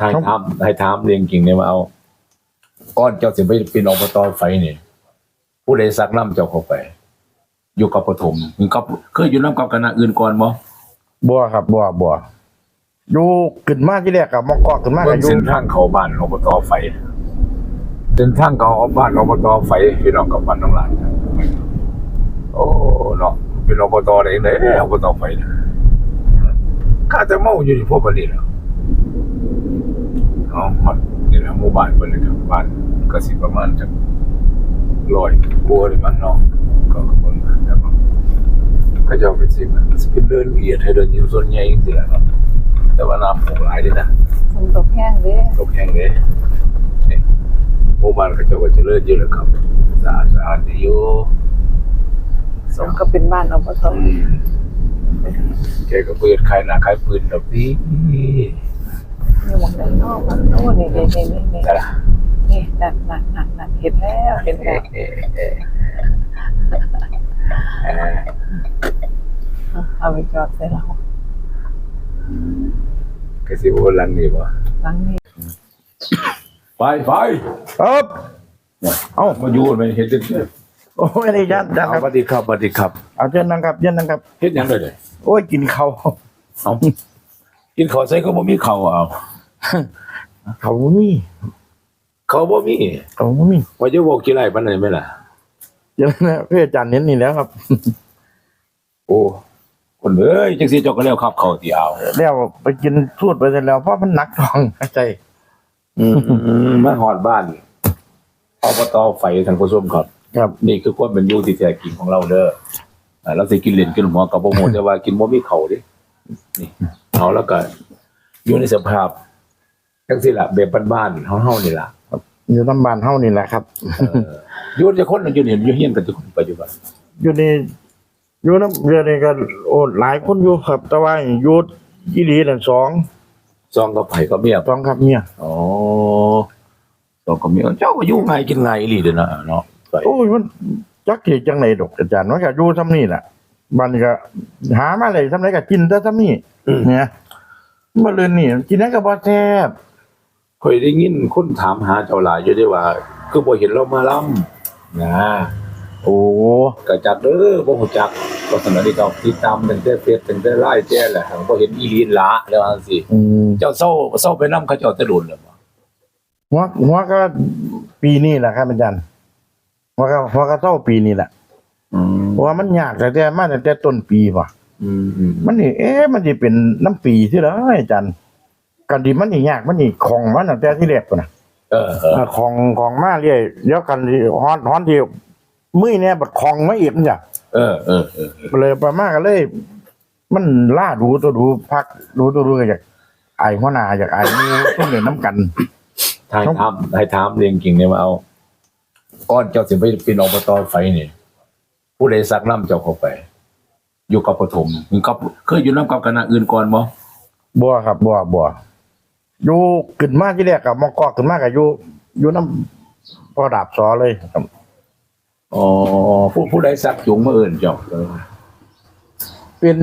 ทายถามให้ถามเรียงกิ่งเนี่ยมาเอา ก้อนเจ้าสิไปเป็นอบตไฟนี่ผู้ใดสักน้ำเจ้าเข้าไป อยู่กับปฐมมึงกับเคยอยู่น้ำกับคณะอื่นก่อนบ่บัวครับบัวบัวอยู่ขึ้นมาที่แรกกับมอกอกขึ้นมาเบิ่กับงอยู่เส้นทางเขาบ้านอบตไฟเส้นทางเขาบ้านอบตไฟพี่น้องกับบ้านน้องหลานนะโอ้เนาะเป็นอบตได้ไหนอบตไฟนะข้าจะเมาอยู่ที่พวกบันนี้แล้ว เอาฮอดนี่แหละหมู่บ้านเพิ่นเลยครับบ้านก็สิประมาณจักร้อยกว่าเลยมั้งเนาะก็เบิ่งแล้วก็เขาจ้าเป็นสิสปินเดินเอียดให้เดินอยู่ส่วนใหญ่จริงๆแหละเนาะแต่ว่าน้ำตกหลายด้นะฝนตกแห้งเด้ตกแห้งเลยนี่หมู่บ้านเขาเจ้าก็เจริญอยู่แล้วครับสะอาดสะอาดดีอยู่สมก็เป็นบ้านอบตแกก็เปิดขายหนาขายปืนดอกนี้ มีหมองด้านนอกมันโน่นนี่นี่นี่นี่นี่นี่นั่นนั่นนั่นนั่นเห็นแล้วเห็นแล้วเออเอาไปจอดใส่เราก็สิโอ้หลังนี่บ่หลังนี้ไฟไฟครับเอ้ามาอยู่มันเฮ็ดจังซี่โอ้ยนี่ยันยันเอาครับสวัสดีครับสวัสดีครับเอาเชิญนั่งครับเชิญนั่งครับเฮ็ดหยังได้เลยโอ้ยกินข้าว เอา กินข้าวใส่ก็บ่มีข้าวเอา เขาบ่มีข้าวบ่มีเขาบ่มีว่าจะบอกกี่ไรปานนั้นไหมล่ะเดี๋ยวนะเพื่ออาจารย์เน้นนี่แล้วครับ โอ้คนเอ้ยจังซี่เจ้าก็แล้วครับข้าวที่เอาแล้วไปกินสูตรไปเสร็จแล้วเพราะมันหนักท้องใจอืมมาหอดบ้านอบตไฟทางผู้ชมครับ ครับ นี่คือความเป็นอยู่ที่แท้จริงของเราเด้ออ่าเราสิกินเหรียญกินหัวกับบ่หมดแต่ว่ากินบ่มีเขาเด้นี่ เอาแล้วก็อยู่ในสภาพจังซี่ล่ะแบบบ้านๆเฮาๆนี่ล่ะอยู่น้ำบานเฮานี่แหละครับ เอออยู่จะคนอยู่นี่อยู่เฮียนกันทุกคนปัจจุบันอยู่ในอยู่น้ำเรือนี่ก็โอ้หลายคนอยู่ครับ แต่ว่าอยู่ยี่หลีนั่นสองซองกับไผกับเมียสองครับเนี่ยอ๋อซองกับเมียเจ้าก็อยู่ง่ายกินง่ายอีหลีเด้อนะเนาะไปโอ้ยมันจักสิจังไหนดอกอาจารย์ว่าก็อยู่ซ้ำนี่แหละ บัดนก็หามาเลยซ้ำไหนก็กินแต่ซ้ำนี่เนี่ยมาเลยนี่กินนั้นก็บ่แซ่บเคยได้ยินคนถามหาเจ้าหลายอยู่ได้ว่า คือบ่เห็นเรามาล่ำนะโอ้ก็จักเด้อบ่ฮู้จักก็สมัยนี้ก็ติดตามตั้งแต่เฟซตั้งแต่ไลน์แจ้แหละบ่เห็นอีหลีละแล้วจังซี่อืมเจ้าเศร้าเศร้าไปนำเขาเจ้าแตะโดนแล้วบ่หัวหัวก็ปีนี้แหละครับอาจารย์หัวก็หัวก็เท่าปีนี้แหละอืม เพราะว่ามันยากแต่แต่มาตั้งแต่ต้นปีว่ะอืมอืมมันนี่เอ๊ะมันสิเป็นน้ำปีที่แล้วอาจารย์กันดีมันนี่ยากมันนี่ของมันตั้งแต่ที่แรกพุ่นน่ะเออเอออ่าของของมาเรื่อยเดี๋ยวกันที่ฮอนฮอนที่มื้อเนี่ยบัดของมาอีกจ้ะเออเออเออเลยประมาณก็เลย มันล่าดูตัวดูพักดูตัวดูก็อยากไอ้หัวหน้าอยากไอ้มือต้องเล่นน้ำกันทายถามให้ถามเรียงกิ่งเนี่ยมาเอาก่อนเจ้าสิไปเป็นอบตไฟนี่ ผู้ใดสักน้ำเจ้าเข้าไป อยู่กับปฐมมึงกับเคยอยู่น้ำกับคณะอื่นก่อนบ่บัวครับบัวบัวอยู่ขึ้นมาที่แรกกับมอกอกขึ้นมากับอยู่อยู่น้ำพอดาบซอเลยครับอ๋อผู้ผู้ใดสักจุงมาเอื่นเจ้าเออเป็น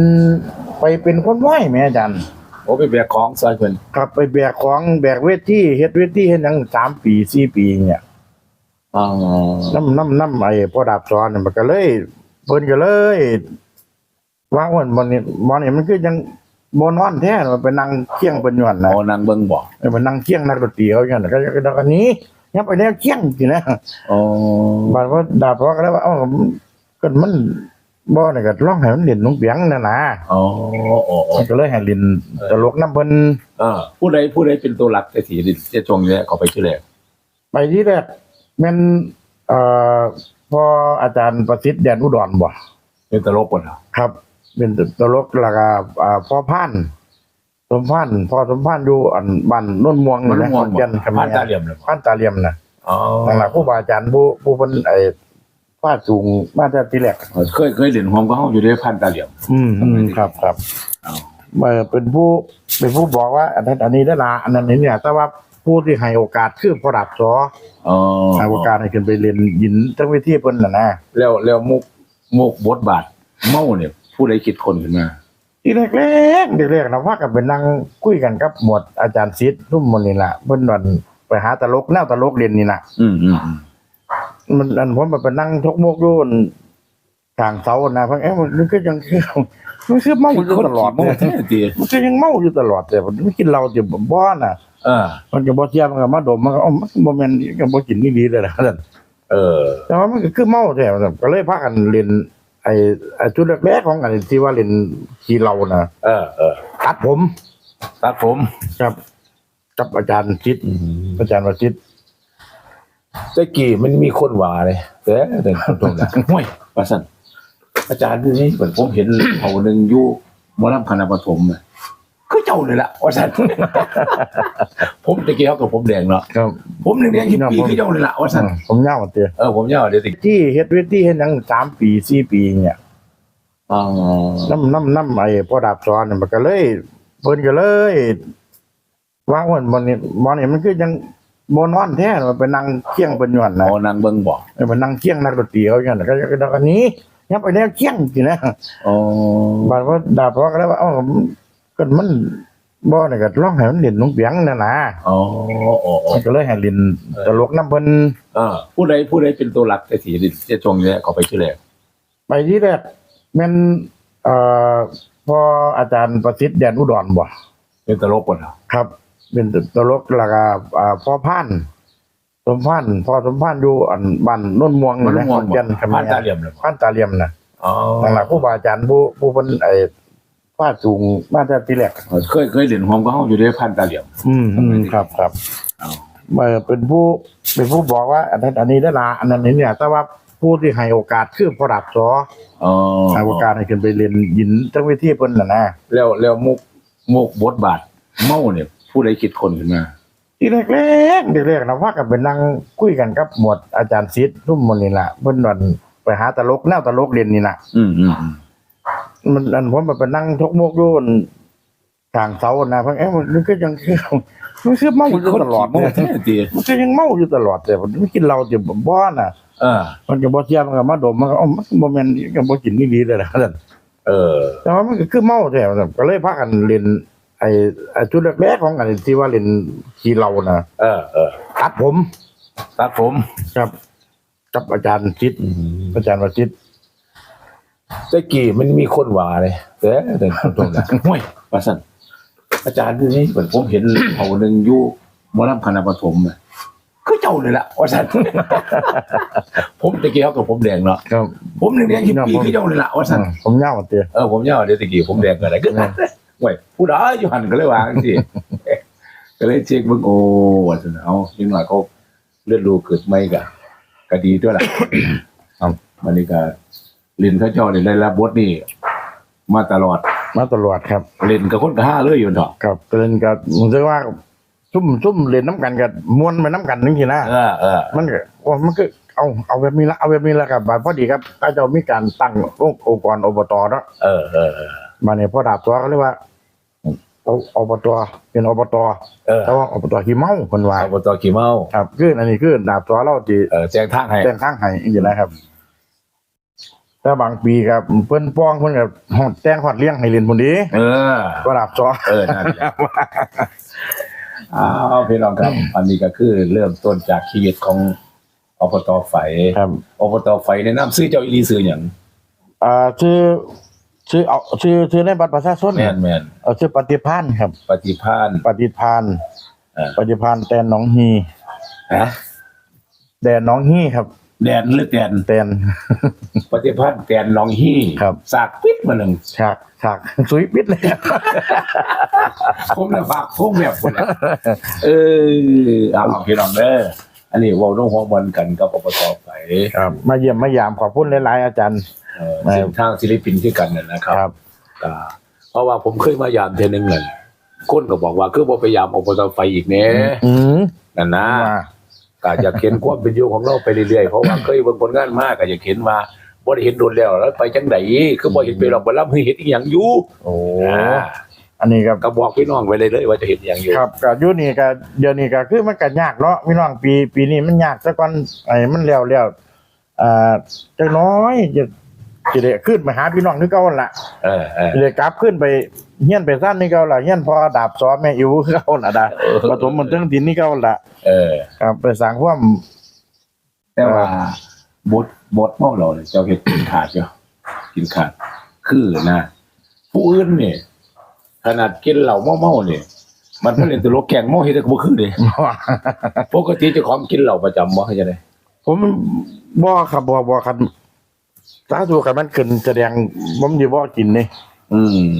ไปเป็นคนไหวแม่อาจารย์โอ้ไปแบกของใส่เพิ่นครับไปแบกของแบกเวทีเฮ็ดเวทีเฮ็ดหยังสามปีสี่ปีเนี่ย อ๋อน้ำน้ำน้ำไอ้พอดาบซอนเนี่ยมันก็เลยเพิ่นก็เลย ว่าว่ามันนี่มันนี่มันคือยังบนอนแท้มันไปนั่งเคียงเป็นหย่อนนะอ๋อนางเบิ่งบ่เออมันนั่งเคียงนักดนตรีเขาอย่างนั้นก็ก็ก็อันนี้ยังไปแนวเคียงสินะอ๋อบาดว่าดาบเพราะก็เลยว่าเอ้าก็มันบ่นี่ก็ร้องให้มันเล่นลงเปียงนั่นน่ะอ๋ออ๋ออ๋อมันก็เลยให้เล่นตลกน้ำเพิ่นเออผู้ใดผู้ใดเป็นตัวหลักแต่สีดินจะจงเนี่ยเขาไปชื่อแรกไปที่แรก แม่นเอ่อพออาจารย์ประสิทธิ์แดนอุดรบ่เป็นตลกบ่ล่ะครับ เป็นตลกแล้วก็อ่าพ่อพันธุ์สมพันธุ์พ่อสมพันธุ์อยู่อันบ้านโน่นม่วงมันนะม่วงขอนบ่แก่นครับผ่านตาเหลี่ยมเลยบ่พันตาเหลี่ยมน่ะอ๋อนั่นล่ะครูบาอาจารย์ผู้ผู้เพิ่นไอ้ฟาดสูงมาแต่ทีแรกเคยเคยเล่นหอมก็เฮาอยู่ด้วยพันตาเหลี่ยมอืมอืมครับครับ เอา เอ่อเป็นผู้เป็นผู้บอกว่าอันนั้นอันนี้ได้ละอันนั้นนี่เนี่ยแต่ว่า ผู้ที่ให้โอกาสคือพระดับสออ๋อให้โอกาสให้ขึ้นไปเรียนยินทั้งวิธีเพิ่นน่ะนะแล้วแล้วมุกมุกบทบาทเมาเนี่ยผู้ใดคิดคนขึ้นมาจที่แรกๆแรกๆนะว่ากันไปนั่งคุยกันกับหมวดอาจารย์ซิดรุ่มมันนี่ล่ะเพิ่นวันไปหาตลกแนวตลกเรียนนี่น่ะอืมอืมอืมมันอันผมแบบไปนั่งทกโมกอยู่บน ทางเสานะเพิ่นเอ๊ะมันก็ยังคือมันคือเมาอยู่ตลอดโมเนี่ยแท้ดีมันก็ยังเมาอยู่ตลอดแต่มันไม่กินเหล้าจะบ่น่ะเออมันก็บ่เทียมมันก็มาดมมันก็อ๋อมันบ่แม่นก็บ่กินนี่ดีเลยนะนั่นเออ แต่ว่ามันก็คือเมาแท้ก็เลยพากันเล่นไอ้ไอ้จุดแรกๆของกันที่ว่าเล่นขี้เหล้านะเออเออตัดผมตัดผมครับกับอาจารย์จิตอาจารย์วจิตตะกี้มันมีคนว่าเลยแต่แต่ตรงนั้นห่วยว่าซั่น อาจารย์นี่เหมือนผมเห็นเขาหนึงอยู่หมอลำคณะปฐมน่ะคือเจ้าเลยล่ะว่าซั่นผมตะกี้เขากับผมแดงเนาะครับ ผมแดงๆที่ปีที่เจ้าเลยล่ะว่าซั่นผมยาวเตี้ยเออผมยาวเดี๋ยวติที่เฮ็ดเวทีเฮ็ดหยัง3ปี4ปีเนี่ยอ๋อน้ำน้ำน้ำไอ้พ่อดาบซ้อนเนี่ยมันก็เลยเพิ่นก็เลยว่าวันมันนี่มันนี่มันคือยังบ่นอนแท้มันไปนั่งเคียงเป็นหย่อนหมนะอนางเบิ่งบอกไปนั่งเคียงนักดนตรีเขาอย่างนั้นก็ก็ก็อันนี้ ยับไปแนวเคียงสินะอ๋อบาดว่าดาบซ้อนก็เลยว่าเอ้าก็มันบ่นี่ก็ร้องให้มันเล่นลงเปียงนั่นน่ะอ๋ออ๋ออ๋อมันก็เลยให้เล่นตลกน้ำเพิ่นเออผู้ใดผู้ใดเป็นตัวหลักแต่สีจะจงเนี่ยเขาไปชื่อแรกไปที่แรกแม่นเอ่อพออาจารย์ประสิทธิ์แดนอุดรบ่เป็นตลกคนเหรอครับ เป็นตลกแล้วก็อ่าพ่อพันธุ์ สมพันธุ์พ่อสมพันธุ์อยู่อันบ้านโนนม่วงมันนะม่วงขอนแก่นครับผ่านตาเหลี่ยมเลยพันตาเหลี่ยมน่ะอ๋อนั่นล่ะครูบาอาจารย์ผู้ผู้เพิ่นไอ้ฟาดสูงมาแต่ทีแรกเคยเคยเรียนหอมก็ห้องอยู่ด้วยผ่านตาเหลี่ยม อืมอืมครับครับ เอาเอ่อเป็นผู้เป็นผู้บอกว่า อันนั้นอันนี้ได้ละอันนั้นนี่เนี่ย แต่ว่าผู้ที่ให้โอกาสคือพระดับสออ๋อให้โอกาสให้ขึ้นไปเรียนยินทั้งเวทีเพิ่นน่ะนะแล้วแล้วมุกมุกบทบาทเมาเนี่ยผู้ใดคิดคนขึ้นมา ที่แรกๆแรกๆนะว่ากันไปนั่งคุยกันกับหมวดอาจารย์ซิดรุ่มมันนี่ล่ะเพิ่นวันไปหาตลกแนวตลกเรียนนี่น่ะอืมอืมอืมมันอันผมแบบไปนั่งทกโมกอยู่บนทางเสานะเพิ่นเอ๊ะมันก็ยังคือมันคือเมาอยู่ตลอดโมเนี่ยแท้ดีมันก็ยังเมาอยู่ตลอดแต่มันไม่กินเหล้าจะบ่น่ะเออมันก็บ่เทียมมันก็มาดมมันก็อ๋อมันบ่แม่นก็บ่กินนี่ดีเลยนะนั่นเออแต่ว่ามันก็คือเมาแท้ก็เลยพากันเล่น ไอ้ไอ้จุดแรกๆของกันที่ว่าเล่นขี้เหล้านะเออเออตัดผม ตัดผมครับกับอาจารย์จิตอาจารย์วจิตตะกี้มันมีคนว่าเลยแต่แต่ตรงนั้นห่วยว่าซั่นอาจารย์นี่เหมือนผมเห็นเขาหนึงอยู่หมอลำคณะปฐมน่ะคือเจ้าเลยล่ะว่าซั่นผมตะกี้เขากับผมแดงเนาะครับผมแดงๆที่ปีที่เจ้าเลยล่ะว่าซั่นผมยาวเตี้ยเออผมยาวเดี๋ยวตะกี้ผมแดงกันอะไรก็ ได้ห่วยผู้ใดอยู่หันก็เลยวางสิก็เลยเช็คเบิ่งโอ้ว่าซั่นเอานิดหน่อยเขาเลือดรูเกิดไม่กะก็ดีด้วยล่ะครับมันนี่ก็เล่นเขาเจ้าเล่นได้รับบทนี่มาตลอด มาตลอดครับ เล่นกับคนกะห้าเลยอยู่เถอะครับเล่นกับผมคิดว่าซุ่มซุ่มเล่นน้ำกันกับมวนไปน้ำกันนึงทีนะเออเออมันก็ว่ามันก็เอาเอาแบบนี้ละเอาแบบนี้ละกับบาดพอดีครับถ้าเจะมีการตั้งองค์องค์กรอบตเนาะเออเออเออมาเนี่ยพอดาบตัวเขาเรียกว่าเอาอบตเป็นอบตเออ แต่ว่าอบตขี้เมาคนว่าอบตขี่เมาครับคืออันนี้คือดาบตัวเราที่เออแจ้งทางให้แจ้งข้างให้อย่างนี้นะครับแต่บางปีครับเพิ่นป้องเพิ่นกับฮอดแต่งฮอดเลี้ยงให้เรียนพุ่นดีเออ ก็ดาบตัวเออนั่นแหละอ้าวพี่น้องครับ อันนี้ก็คือเริ่มต้นจากชีวิตของอบตไฟครับอบตไฟแนะนำซื้อเจ้าอีหลีซื้ออย่างอ่าชื่อ ชื่อเอาชื่อชื่อในบัตรประชาชนแม่นแม่นเอาชื่อปฏิพานครับ ปฏิพานปฏิพานเออปฏิพานแตนหน้องฮีฮะแดนหน้องฮีครับ แดนหรือแดนแตน ปฏิพันธ์แดนหน้องฮี่ครับ สากปิดมาหนึ่งฉากฉากสุยปิดเลยผมนะฝากพวกแบบคนน่ะเออเอาพี่น้องเด้ออั นนี้เว่าน้องหัวบอลกันกับอบตไฟครับ มาเยี่ยมมายามขอบคุณหลายๆอาจารย์ เออเส้นทางศิลปินที่กันน่ะนะครับครับก็เพราะว่าผมเคยมายามเทอนึงเงินคนก็บอกว่าคือบ่ไปยามอบตไฟอีกแน่อืมนั่นนะว่าก็อยากเห็นความเป็นอยู่ของเราไปเรื่อยๆ เพราะว่าเคยเบิ่งผลงานมากก็อยากเห็นว่าบ่ได้เห็นโดนแล้วแล้วไปจังไดคือบ่เห็นไปหรอกบ่รับให้เห็นอีหยังอยู่โอ้ อ่า อันนี้ครับก็บอกพี่น้องไว้เลยเลยว่าจะเห็นอีหยังอยู่ครับก็อยู่นี่ก็เดี๋ยวนี้ก็คือมันก็ยากเนาะพี่น้องปีปีนี้มันยากซะก่อนไอ้มันแล้วแล้วอ่าจักหน้อยจะสิได้ขึ้นไปหาพี่น้องคือเก่าหั่นล่ะเออเออสิได้กลับขึ้นไปเฮียนไปซ่านนี่เก่าล่ะเฮียนพอดาบซ้อแม่อิ๋วคือเก่าล่ะดาเออปฐมมันเทิงดินนี่เก่าล่ะเออครับไปสร้างความแต่ว่าบดบดเมาเราเนี่ยเจ้าเห็ดกินขาดเจ้ากินขาด คือนะผู้อื่นเนี่ย ขนาดกินเหล้าเมาๆเนี่ยมันเพิ่นเล่นตลกแกงเมาเฮ็ดได้ก็บ่คือเด้ปกติเจ้าของกินเหล้าประจำบ่เฮ็ดจังได๋ผมบ่ครับบ่บ่ครับสาธุกันมันขึ้นแสดงผมสิบ่กินนี่อืม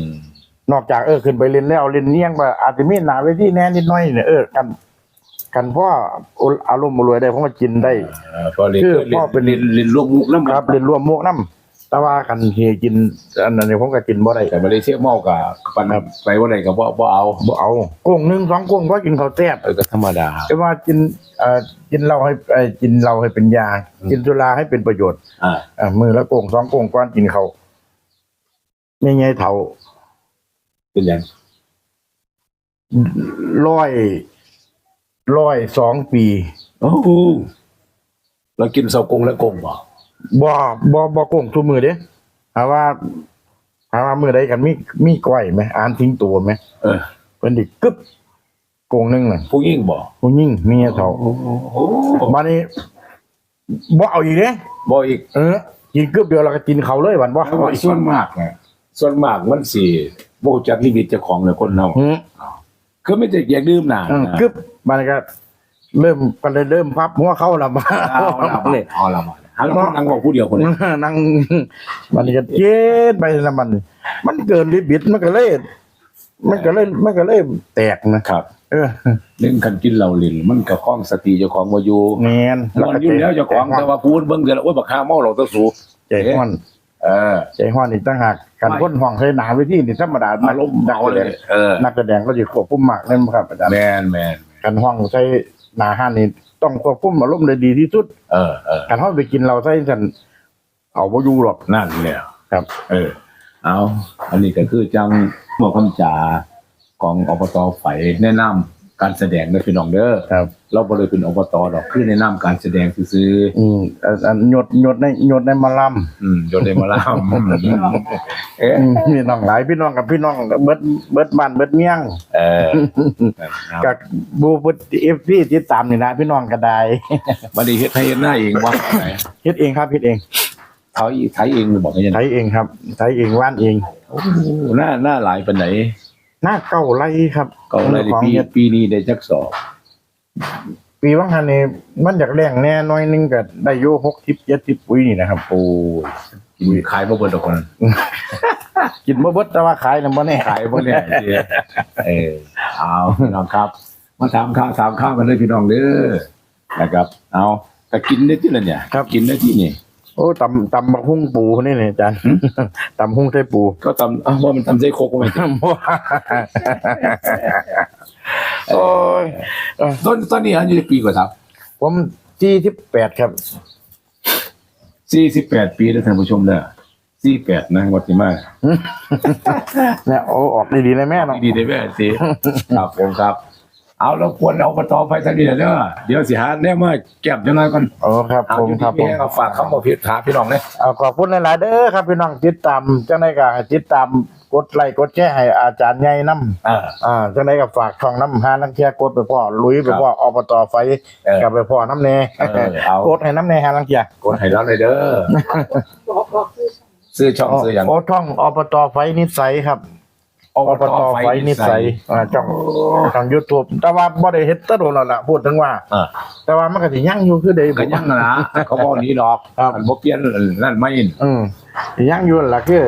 นอกจากเออขึ้นไปเล่นแล้วเล่นเนียงว่าอาจจะมีหน้าเวทีแหน่นิดหน่อยเนี่ยเออกันกันพ่ออารมณ์บ่รวยได้ผมก็กินได้เออพอเล่นคือเล่พ่อเป็นนเล่นเล่นลวกมุกนำครับเล่นรวมหมวกน้ำ แต่ว่ากันเฮกินอันนั้นเนี่ยผมก็กินบ่ได้แต่บ่ได้เสียเมาก็ปันไปบ่ได้ก็บ่บ่เอาบ่เอาโกงหนึงสองโกงก็กินข้าวแซ่บเออก็ธรรมดาแต่ว่ากินเอ่อกินเหล้าให้เอ่อกินเหล้าให้เป็นยา กินสุราให้เป็นประโยชน์อ่าอ่ามือละโกงสองโกงก่อนกินข้าวแม่ใหญ่เฒ่าเป็นหยังร้อยร้อยสองปีโอ้โหเรากินเสากงและกงบ่ บ่บ่บ่โกงทุกมือเด้ถามว่าถามว่ามือใดกันมีมีก้อยไหมอ่านทิ้งตัวไหมเออเพิ่นดิกึบโกงหนึงน่ะผู้หญิงบ่ผู้หญิงเมียเฒ่าโอ้โหมานี่บ่เอาอีกเด้บ่อีกเออกินกึบเดียวแล้วก็กินเขาเลยวันบ่เพราะว่าส่วนมากนะส่วนมากมันสิบ่รู้จักลิมิตเจ้าของเลยคนเฮาหือคือไม่ได้อยากดื่มน่ะเออกึบมันก็เริ่มก็เลยเริ่มพับหัวเข้าละมาเอาละมาเลยเอาละมา หันมานั่งบอกผู้เดียวคนนี้นั่งมันก็เจ็ดไปละมัน มันเกินลิบิดมันก็เลยมันก็เลยมันก็เลยแตกนะครับ เออเล่นคันกินเหล้าลิ้นมันก็คล้องสติเจ้าของบ่อยู่แมนมันอยู่แล้วเจ้าของแต่ว่าพูดเบิ่งเดือนโอ้ยบักข้าเมาเหล้าตะสูใจห้อนเออใจห้อนอีกต่างหากการพ่นห้องเคยหนาไว้ที่นี่ธรรมดาอารมณ์เมาเลยเออนักแสดงก็จะควบคุมมากนั่นครับอาจารย์แมนแมนการห้องใช้หนาห้านนี่ ต้องควบคุมอารมณ์ได้ดีที่สุดเออเออการห้องไปกินเราใช้ฉันเอาบ่อยู่หรอกนั่นแหละครับ เออ เอาอันนี้ก็คือจังหมอคำจาของอบตไฝแนะนำ การแสดงในพี่น้องเด้อครับ เราบ่ได้เป็นอบตดอกคือแนะนำการแสดงซื่ออืมอันอันหยดหยดในหยดในมะลๆอืมโยนได้มาลำเอ๊ะำอืมพี่น้องหลายพี่น้องกับพี่น้องเบิดเบิดบ้านเบิดเมียงเออกับบูพุทเอฟซีติดตามนี่นะพี่น้องก็ได้บัดนี้เฮ็ดให้เฮ็ดหน้าเองว่าเฮ็ดเองครับเฮ็ดเองเขาอีไทยเองหรือบอกให้ยันใช้เองครับใช้เองว่านเองโอ้โหหน้าหน้าหลายปานไหน หน้าเก้าไร่ครับก็เลยของปีเฮ็ดปีนี้ได้จักสอบปีว่างหันนี่มันอยากแรงแน่น้อยหนึงก็ได้อยู่60 70ปุ๋ยนี่นะครับโอ้ยกินขายบ่เบิดดอกคนนั้นกินบ่เบิดแต่ว่าขายน่ะบ่แน่ขายบ่เนี่ยเด้เออเอาพี่น้องครับมาถามข้าวถามข้าวกันเลยพี่น้องเด้อนะครับ เอาแต่กินได้ที่ละเนี่ยกินได้ที่นี่ โอ้ตำตำบักหุ่งปูนี่นี่อาจารย์ตำหุ่งไส้ปูก็ทำอ้าวว่ามันทำใจโคกก็ไม่ถึงโอ้ยต้นต้นนี้อายุปีกว่าครับผมที่ที่แปดครับสี่สิบแปดปีแล้วท่านผู้ชมเด้อสี่แปดนะวัดที่มาเนี่ยโอ้ออกดีๆนะแม่เนาะดีได้แม่สิครับผมครับ เอาแล้วควรเอามาต่อไปทางนี้เด้อเดี๋ยวสิหาแน่มาแก็บจังไงก่อนโอ้ครับเอาผมอยู่ครับผที่มแม่เอาฝากคำบอกผิดถามพี่น้องเลยเอาขอบคุณหลาย ๆ เด้อครับพี่น้องติดตามจังไดก็ให้ติดตามกดไลค์กดแชร์ให้อาจารย์ใหญ่นํอ่าอ่าจังไดก็ฝากช่องน้ำหานักเที่ยกดไปพ่อลุยไปพ่ออบตไฟเออกลับไปพ่อน้ำแน่เออเอา กดให้น้ำแน่หานักเที่ยกดให้เราเลยเด้อบอกบอกคือ ซื้อช่องซื้ออย่างโอ้ช่องอบตไฟนิสัยครับ อบตไฟนิสัยอ่าช่องช่อง YouTube แต่ว่าบ่ได้เฮ็ดแตะโดนแล้วล่ะพูดถึงว่า เออแต่ว่ามันก็สิยังอยู่คือเดิม ก็ยังนะเขาบอกนี้ดอกครับ มันบ่เปลี่ยนนั่นไม่อืมยังอยู่นั่นล่ะคือ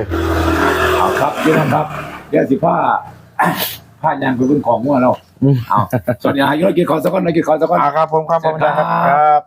เอาครับพี่น้องครับเดี๋ยวสิผ้าผ้ายางไปบนของมั่วเราอืม เอาส่วนใหญ่ให้กินขอสักคนให้กินขอสักคน อ่าครับผมครับผมเชิญครับครับ